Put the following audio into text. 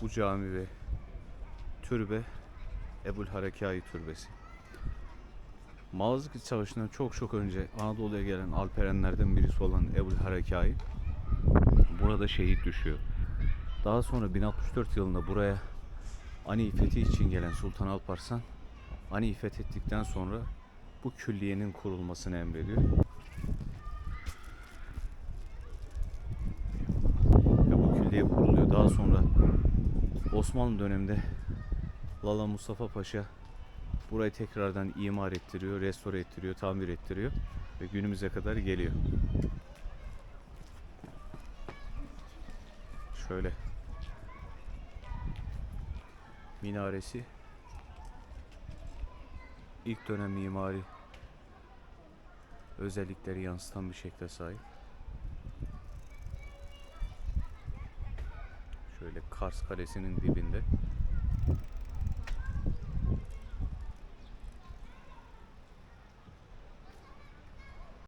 bu cami ve türbe Ebul Harekai Türbesi. Malazgirt Savaşı'ndan çok çok önce Anadolu'ya gelen Alperenlerden birisi olan Ebul Harekai burada şehit düşüyor. Daha sonra 1064 yılında buraya Ani fethi için gelen Sultan Alparslan Ani fethettikten sonra bu külliyenin kurulmasını emrediyor. Külliye kuruluyor. Daha sonra Osmanlı döneminde Lala Mustafa Paşa burayı tekrardan imar ettiriyor, restore ettiriyor, tamir ettiriyor ve günümüze kadar geliyor. Şöyle minaresi ilk dönem mimari özellikleri yansıtan bir şekle sahip. Kars Kalesi'nin dibinde